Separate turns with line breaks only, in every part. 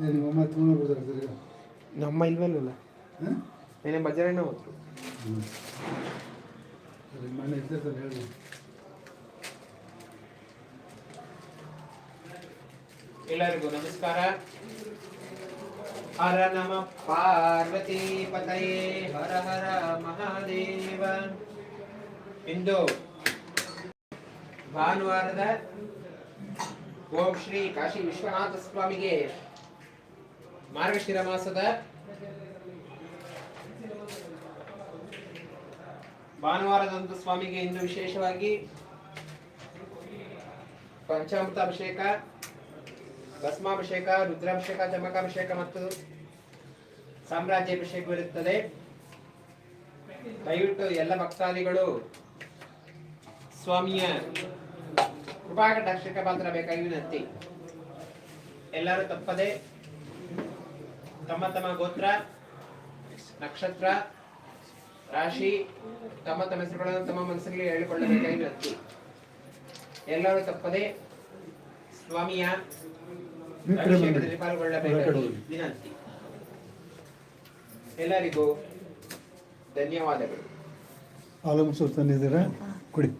ನಿಮ್ಮಮ್ಮ ತುಂಬ
ನಮ್ಮ ಇಲ್ವಲ್ಲ ನೆನೆ ಬಜಾರಣ್ಣ ಹೋದ್ರು.
ಮನೆ ಹೇಳಿ.
ಎಲ್ಲರಿಗೂ ನಮಸ್ಕಾರ. ಹರ ನಮ ಪಾರ್ವತಿ ಪತಯೇ ಹರ ಹರ ಮಹಾದೇವ. ಇಂದು ಭಾನುವಾರದ ಓಂ ಶ್ರೀ ಕಾಶಿ ವಿಶ್ವನಾಥ ಸ್ವಾಮಿಗೆ ಮಾರ್ಗಶಿರ ಮಾಸದ ಭಾನುವಾರದಂದು ಸ್ವಾಮಿಗೆ ಇಂದು ವಿಶೇಷವಾಗಿ ಪಂಚಾಮೃತ ಅಭಿಷೇಕ ಭಸ್ಮಾಭಿಷೇಕ, ರುದ್ರಾಭಿಷೇಕ, ಚಮಕಾಭಿಷೇಕ ಮತ್ತು ಸಾಮ್ರಾಜ್ಯಾಭಿಷೇಕವಿರುತ್ತದೆ ದಯವಿಟ್ಟು ಎಲ್ಲ ಭಕ್ತಾದಿಗಳು ಸ್ವಾಮಿಯ ಕೃಪಾಕಟಾಕ್ಷಕ ಪಾತ್ರ ಬೇಕಾಗಿ ವಿನಂತಿ. ಎಲ್ಲರೂ ತಪ್ಪದೆ ತಮ್ಮ ತಮ್ಮ ಗೋತ್ರ ನಕ್ಷತ್ರ ರಾಶಿ ತಮ್ಮ ತಮ್ಮ ಹೆಸರುಗಳನ್ನು ತಮ್ಮ ಮನಸ್ಸಿನಲ್ಲಿ ಹೇಳಿಕೊಳ್ಳಬೇಕಾಗಿ ವಿನಂತಿ ಎಲ್ಲರೂ ತಪ್ಪದೆ ಸ್ವಾಮಿಯ. ಅಭಿಷೇಕದಲ್ಲಿ ಪಾಲ್ಗೊಳ್ಳಬೇಕಾಗಿ ವಿನಂತಿ. ಎಲ್ಲರಿಗೂ ಧನ್ಯವಾದಗಳು.
ಹಾಲು ಮೊಸರು ತಂದಿದ್ದೀರಾ? ಕುಡಿ.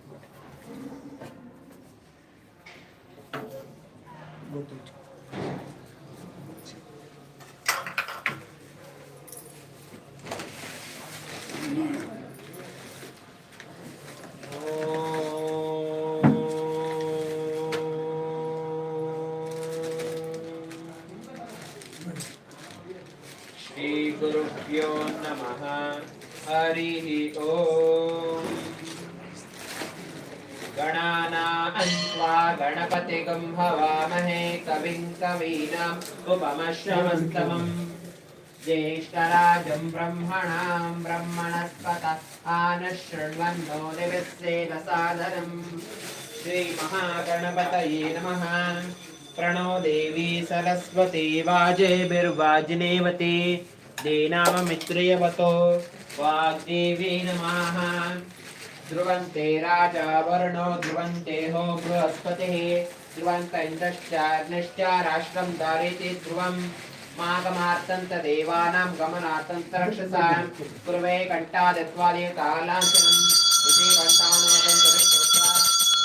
श्रीगुरुभ्यो नमः। हरिः ॐ गणानान्त्वा गणपतिगं हवामहे कविं कवीनाम् उपमश्रमस्तमम् ज्येष्ठराजं ब्रह्मणां ब्रह्मणस्पत आनशृण्वन्नो दिवस्येन सादरम्। श्रीमहागणपतये नमः। प्रणो देवी सरस्वती वाजेभिर्वाजिनेवती देनाममित्रियवतो वाग्देवी ध्रुवन्ते राजा ध्रुवन्ते हो बृहस्पतिः। ध्रुवन्त इन्द्रश्चाग्निश्च राष्ट्रं धारयति ध्रुवम्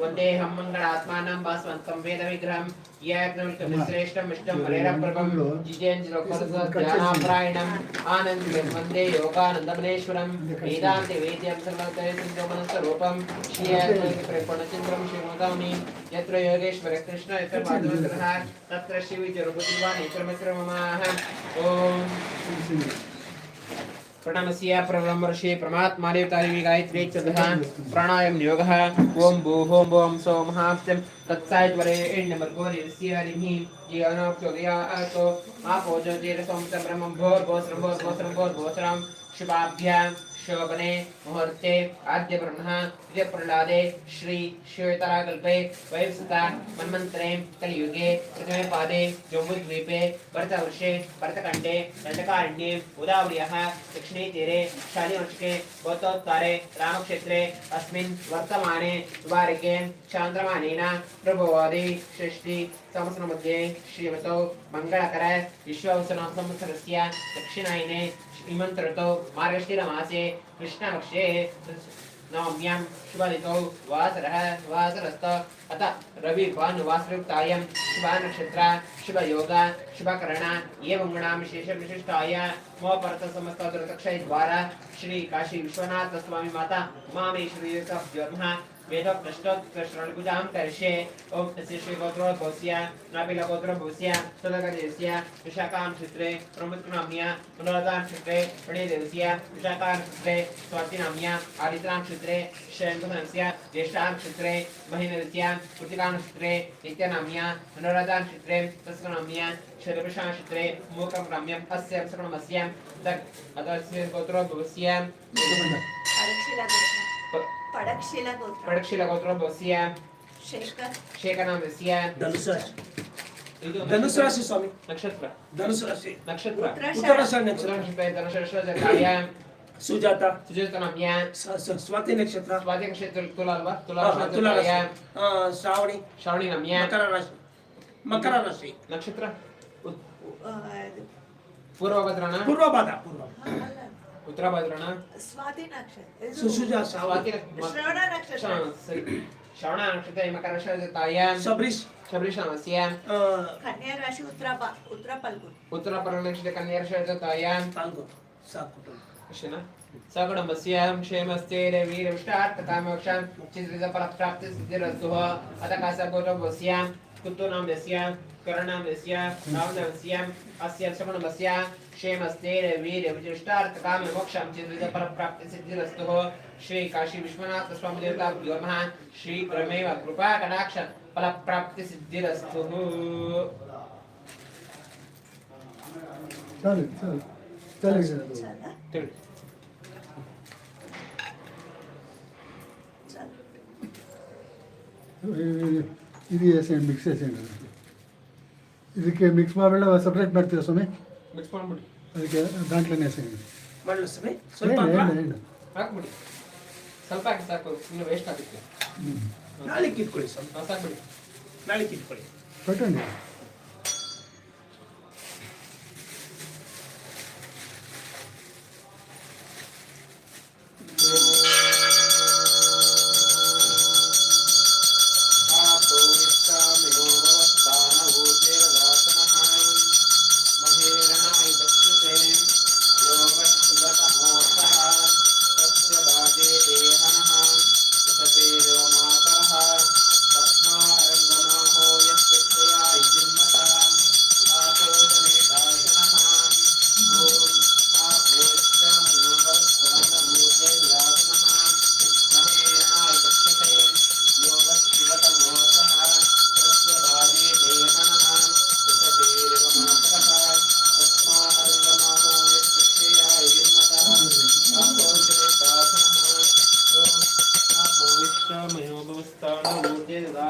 वन्देऽहं मङ्गलात्मानं भास्वन्तं वेदविग्रहं यज्ञमिष्टं विष्णुं हरेरप्रभं जितेन्द्रज्ञानापरायणम् आनन्दं वंदे योगानन्दमनेश्वरं वेदान्ते वेद्यं सर्वतयसिन्धुमनस्वरूपं श्रीयज्ञप्रपूर्णचन्द्रं श्रीमदामि यत्र योगेश्वर कृष्ण यत्र माधवः तत्र शिवजरुपतिवान् यत्र ममाः ॐ प्रणमस्य प्रब्रह्मर्षे परमात्माने गायत्री चतुः प्राणायाम योगः ओम भूः ओम ओम सोमहास्यं तत्सायत्वरे एण्णमर्गोरिस्य हरिः जीवनोक्तोदया अनोक्योदयातो आपो ज्योतिरसों च ब्रह्मं भोर्भोस्रं भोर्भोस्रं भोर्भोस्रं शुभाभ्यां। शोभने मुहूर्ते आद्य ब्रह्म द्वितीय प्रह्लादे, श्री श्वेतराकल्पे वैवस्ता मन्वन्तरे कलियुगे, प्रथमे पादे जम्बूद्वीपे भरतवर्षे, भरतखण्डे दण्डकारण्ये उदावर्यः दक्षिणे तीरे शालिवंशके भौतोत्तारे रामक्षेत्रे, अस्मिन् वर्तमाने, द्वारिके, चान्द्रमानेन, प्रभुवादि षष्टि संवत्सरमध्ये श्रीमतौ मङ्गलकर विश्ववसनं संवत्सरस्य दक्षिणायने श्रीमन्तऋतौ मार्गशीरमासे कृष्णपक्षे नवम्यां शुभऋतौ वासरः वासरस्त अत रविभानुवासरुक्तायं शुभनक्षत्र शुभयोग शुभकरण एवं गुणां विशेषविशिष्टाय मोपरत समस्त दुर्दक्षय द्वारा श्री काशी विश्वनाथ स्वामी माता వేద ప్రశ్నోత్కృష్ణుజాం కరిష్యే ఓం శిష్య గోత్రో భూస్య నాపిల గోత్రో భూస్య సులగదేశ్య విశాఖాం క్షిత్రే ప్రముత్నామ్య పునరతాం క్షిత్రే ప్రణయదేశ్య విశాఖాం క్షిత్రే స్వాతినామ్య ఆదిత్రాం క్షిత్రే శంకుహంస్య జ్యేష్ఠాం క్షిత్రే మహినృత్య కృతికాం క్షిత్రే నిత్యనామ్య పునరతాం క్షిత్రే తస్వనామ్య క్షరభిషాం క్షిత్రే మూకం రమ్యం అస్య సర్వమస్య దక్
అదస్య గోత్రో భూస్య
అరిచిలా
ಪಡಕ್ಷಿಲ
ಗೋತ್ರ
ಪಡಕ್ಷಿಲ ಗೋತ್ರ ಬಸ್ಯ ಶೇಖರ್ ಶೇಖರ ಬಸ್ಯ ಧನುಸ
ಇದು
ಧನುಸ್ ರಾಶಿ ಸ್ವಾಮಿ
ನಕ್ಷತ್ರ
ಧನುಸ್ ರಾಶಿ
ನಕ್ಷತ್ರ
ಉತ್ತರ ರಾಶಿ ನಕ್ಷತ್ರ
ಧನುಸ್ ರಾಶಿ
ಜಗಾಯ
ಸುಜಾತ
ಸುಜಾತ ನಮ್ಯ ಸ್ವಾತಿ ನಕ್ಷತ್ರ
ಸ್ವಾತಿ ನಕ್ಷತ್ರ ತುಲಾ ಅಲ್ವಾ ತುಲಾ
ತುಲಾ ಶ್ರಾವಣಿ
ಶ್ರಾವಣಿ ನಮ್ಯ
ಮಕರ ರಾಶಿ ಮಕರ ರಾಶಿ
ನಕ್ಷತ್ರ
ಪೂರ್ವಭದ್ರನ ಪೂರ್ವಭದ
ಪೂರ್ವ ಭದ್ರನ
ಪೂರ್ವ ಭಾಗ ಪೂರ್ವ
ಅಲ್ಲ,
ಉತ್ತರ ಭದ್ರನ
ಸ್ವಾತಿ ನಕ್ಷತ್ರ ಇದು
ಸುಸುಜಾ ಶ್ರಾವತಿ
ಸ್ವಾತಿ
ಶ್ರವಣ ನಕ್ಷತ್ರ
ಶ್ರವಣ ಸರಿ ಶ್ರವಣ ನಕ್ಷತ್ರ ಮಕರ ರಾಶಿಯ
ಶಬರೀಶ್
ಶಬರೀಶ್ ನಮಸ್ಯ
ಆ,
ಕನ್ಯಾ ರಾಶಿ ಉತ್ತರ ಪ- ಉತ್ತರ ಪಲ್ಗುನ್
ಉತ್ತರ ಪರ್ವ ನಕ್ಷತ್ರ ಕನ್ಯಾ ರಾಶಿಯ
ಪಾಲ್ಗೊಳ್ಳು ಸಾಕು
ಅಷ್ಟೇನಾ ಸಗುಣಮಸ್ಯ ಕ್ಷೇಮಸ್ತೆ ವೀರವಿಷ್ಟಾರ್ಥಕಾಮೋಕ್ಷಂ ಚಿತ್ರಿತ ಫಲಪ್ರಾಪ್ತಿ ಸಿದ್ಧಿರಸ್ತುಃ ಅಥ ಕಾಸಗೋತ್ರಮಸ್ಯ कुत्तूनां यस्य करणां यस्य नाम्नां यस्य अस्य श्रवणमस्य क्षेमस्तेन वीर्यविचृष्टार्थकामि मोक्षां चिन्तित परप्राप्तिसिद्धिरस्तुः श्रीकाशी विश्वनाथ स्वामिदेवताभ्यो नमः। श्रीपरमेव कृपाकटाक्ष फलप्राप्तिसिद्धिरस्तुः
चालेल चालेल चालेल
चालेल
ಇದು ಎಸೆಂಡ್ ಮಿಕ್ಸ್ ಎಸೆಂಡ್ ಇದಕ್ಕೆ ಮಿಕ್ಸ್ ಮಾಡಬೇಡ ಸಪ್ರೇಟ್ ಮಾಡ್ತೀರಾ ಸ್ವಾಮಿ?
ಮಿಕ್ಸ್ ಮಾಡ್ಬಿಡಿ.
ಅದಕ್ಕೆ ದಾಂಟ್ಲೇ ಎಸೆಂಡ್
ಮಾಡಲು ಸ್ವಾಮಿ? ಸ್ವಲ್ಪ
ಹಾಕ್ಬಿಡಿ. ಸ್ವಲ್ಪ ಹಾಕಿ ಸಾಕು ಇನ್ನು ವೇಸ್ಟ್ ಆಗುತ್ತೆ.
ನಾಳೆ ಕಿತ್ಕೊಳ್ಳಿ
ಸ್ವಲ್ಪ ಸಾಕ್ಬಿಡಿ.
ನಾಳೆ ಕಿತ್ಕೊಳ್ಳಿ.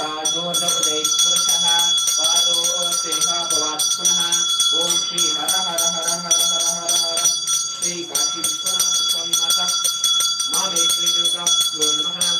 त्रिपादोर्धपुरैः पादोऽस्तेह भवात् पुनः। ॐ श्री हर हर हर हर हर हर हर श्री काशी विश्वनाथ स्वामी माता। मामे श्री दुर्गाभ्यो नमः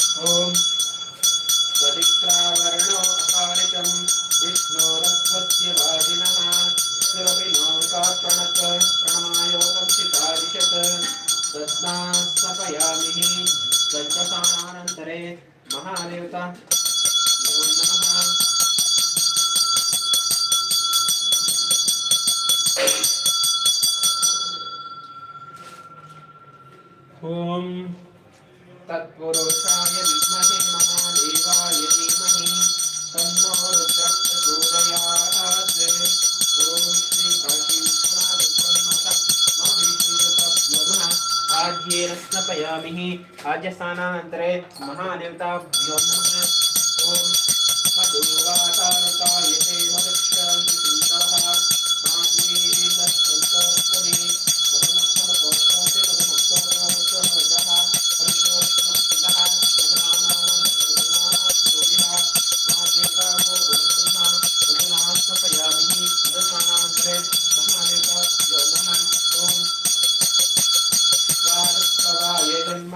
दत्नास्तपयामिः पञ्चसानानन्तरे महादेवता ॐ तत्पुरुषाय अर्घ्येन स्नपयामि आज्यस्नानानन्तरे महादेवताभ्यो नमः ॐ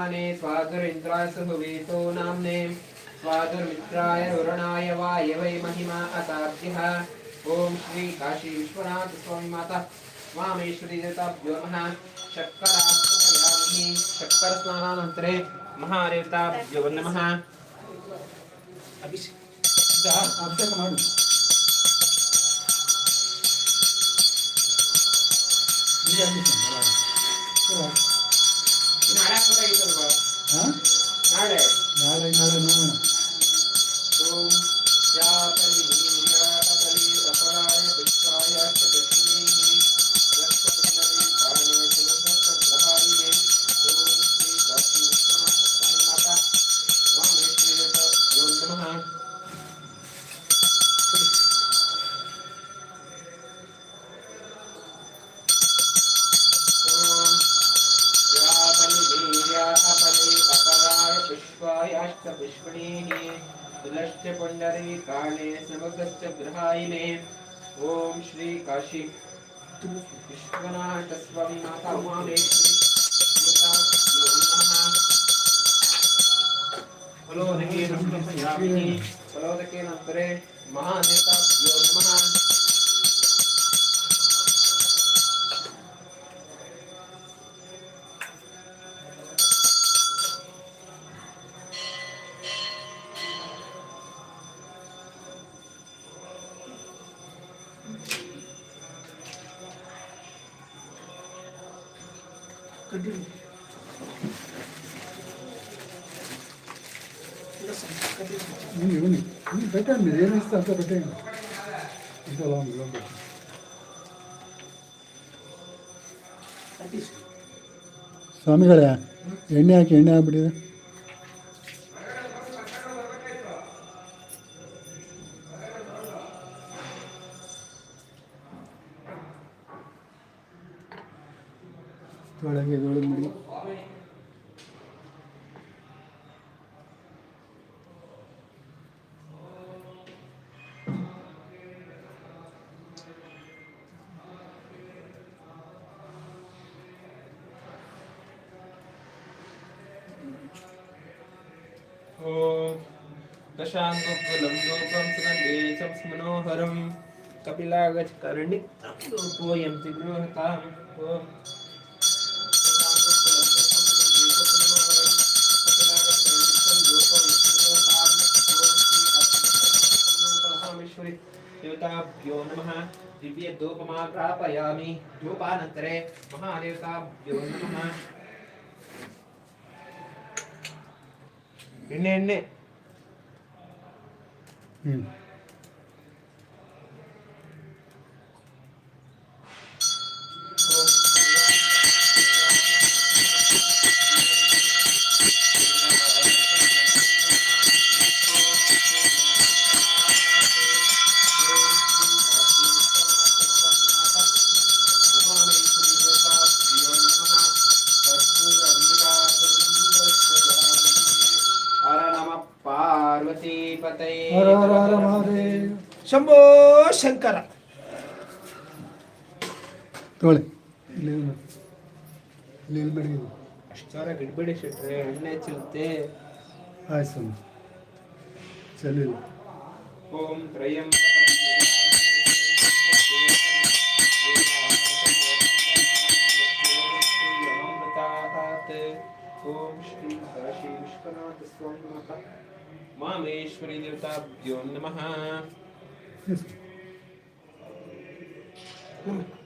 स्वात्माने स्वादुरिन्द्राय सुभुवीतो नाम्ने, स्वादुर्मित्राय वरुणाय वायवै महिमा असाध्यः। ओम श्री काशी विश्वनाथ स्वामी माता वामेश्वरी देवताभ्यो नमः। शक्करास्तुयामहि शक्करस्नानानन्तरे महादेवताभ्यो नमः।
अभिषेक। माಡು Yeah.
ನಾಳೆ ನಾಳೆ
ನಾಳೆ ನೋಡೋಣ
ಓಂ ಯಾ ತಲಿ ಯಾ ತಲಿ ಅಪರಾಯ ಭಿಕ್ಷಾಯ ಚ पुष्पायाश्च पुष्पणीः तुलश्च पुण्डरी काणे समगश्च गृहायिने। ॐ श्री काशी। विश्वनाथ स्वामी माता फलोदकेन महादेवताभ्यो नमः।
ఇవ్వండి ఇవ్వండి ఇవ్వండి, పెట్టండి మీరు ఏమి ఇస్తే అంత పెట్టేయండి ఇంకా లాంగ్ లాంగ్
ಕಂಟಿನ್ಯೂ
ಸ್ವಾಮಿಗಳೇ ಎಣ್ಣೆ ಹಾಕಿ ಎಣ್ಣೆ ಹಾಕ್ಬಿಟ್ಟಿದೆ
दशाङ्गुलं रूपं सुगन्धेशं मनोहरं कपिलागजकर्णितं रूपोऽयं त्रिगृहताम् ॐ देवताभ्यो नमः दिव्य धूपमाग्रापयामि धूपानन्तरे महादेवताभ्यो नमः ಎಣ್ಣೆ ಎಣ್ಣೆ
Hmm. ಶಂಕರ
ತಗೊಳ್ಳಿ ಇಲ್ಲಿ ಇಲ್ಲಿ ಇಲ್ಲಿ ಇಲ್ಲಿ ಬೆಳಗ್ಗೆ
ಅಷ್ಟರ ಗಿಡ್ಬಿಡಿ ಶೆಟ್ರೆ ಎಣ್ಣೆ ಚಿಲ್ತೆ
ಆಯ್ತು ಸ್ವಾಮಿ ಚೆಲ್ಲಿಲ್ಲ
ಓಂ ತ್ರಯಂ ಓಂ ಶ್ರೀ ಕಾಶಿ ವಿಶ್ವನಾಥ ಸ್ವಾಮಿ ಮಾತಾ ಮಾಮೇಶ್ವರಿ ದೇವತಾಭ್ಯೋ ನಮಃ
うん。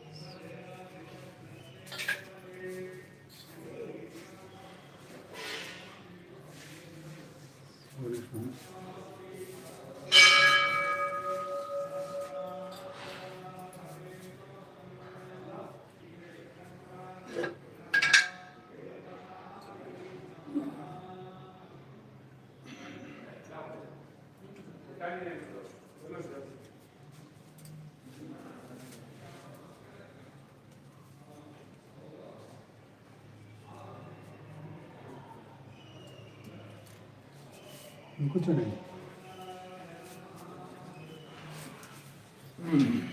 거잖아요. 음.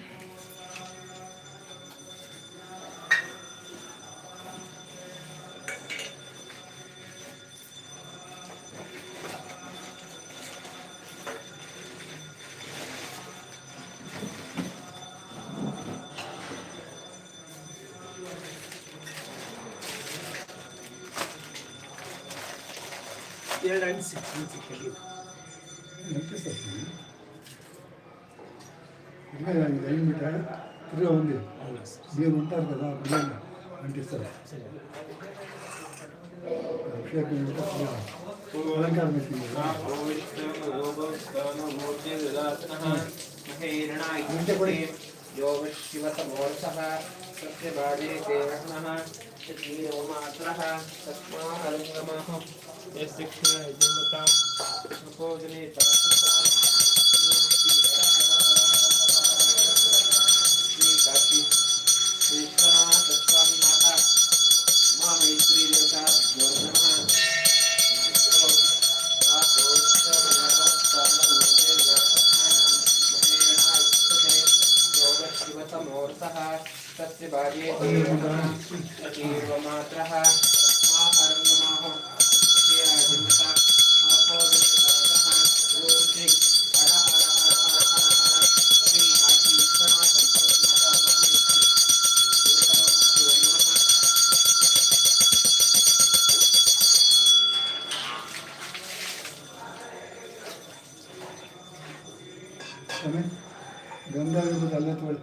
Yerlerini
sıkıntı çekebilir. ఇంకా ఇది అయిన బిడ్డ తిరిగా ఉంది
అవునా సార్
మీరు ఉంటారు కదా ఆ పిల్లలు అంటిస్తారు
సరే
అభిషేకం ఇంకా తిరిగా అలంకారం వేసింది కదా.
योगशिवतमोर्थः सत्यवाजे देवः शरीरमात्रः तस्माहरङ्गमः यस्य क्षीरजन्मतां नपोजने श्रीकाशी देवता नमः
ಸ್ವಾಮಿ ಗಂಧ ಇರ್ಬೋದು ಅಲ್ಲೇ ತೊಗೊಳ್ಳಿ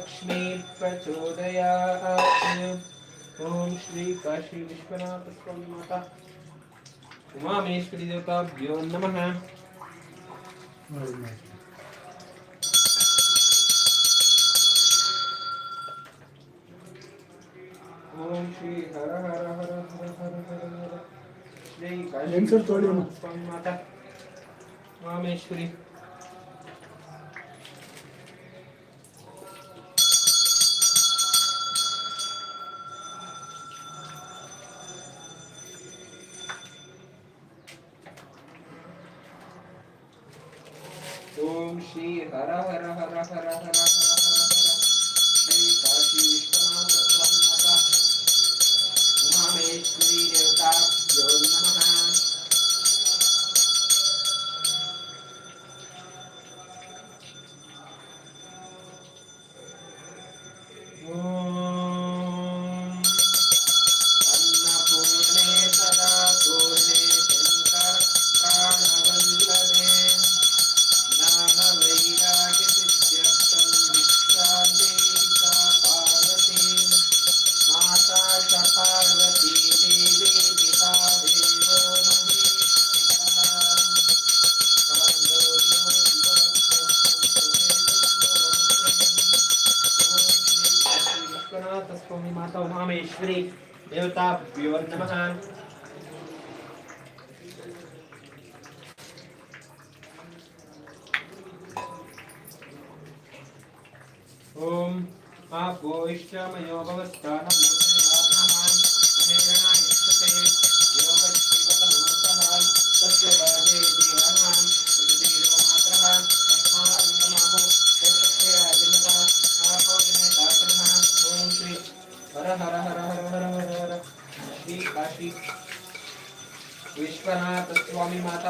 लक्ष्मी प्रचोदया ओम श्री काशी विश्वनाथ स्वामी माता उमा उमामेश्वरी देवताभ्यो नमः ओम श्री हर हर हर हर हर। हर श्री काशी स्वामी माता उमामेश्वरी।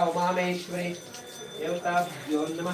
ఉమామేశ్వరి దేవతాభ్యో నమ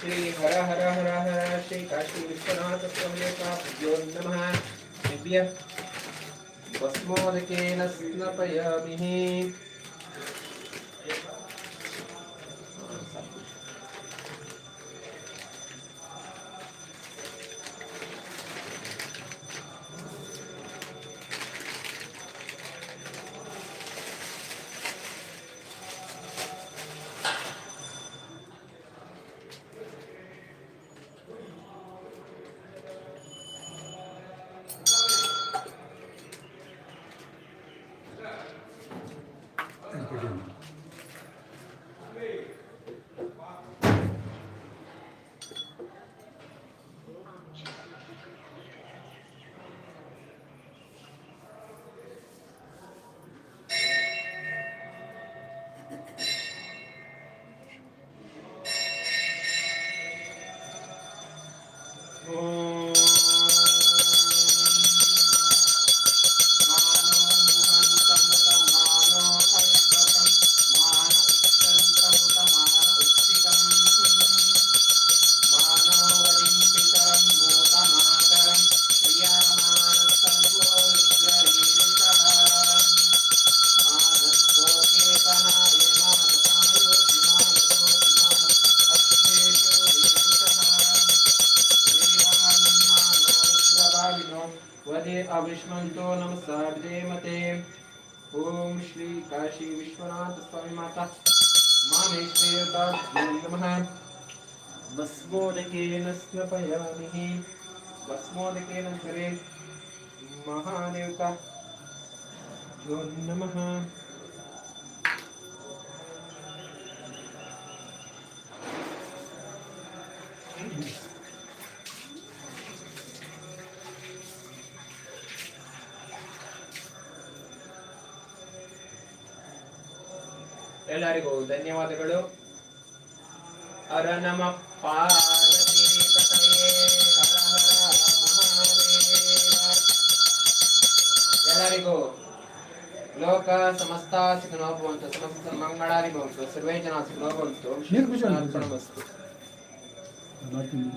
श्री हर हर हर हर श्री काशी विश्वनाथ स्वामी नमः। दिव्य ಮಹಾದೇವಿನ ಸ್ವಪಯಾಮಿಹಿ ಭಸ್ಮೋದಕೇನ ಹರೆ ನಮಃ ಎಲ್ಲರಿಗೂ ಧನ್ಯವಾದಗಳು. ಅರ ನಮ್ಮ ಪಾ ಎಲ್ಲರಿಗೂ ಲೋಕ ಸಮಸ್ತ ಸಿಗ ಭವಂತು ಸಮಸ್ತ ಮಂಗಳಾನಿ ಭವಂತು ಸರ್ವೇ ಜನ ಸಿಗ ಭವಂತು
ಮಾಡ್ತೀನಿ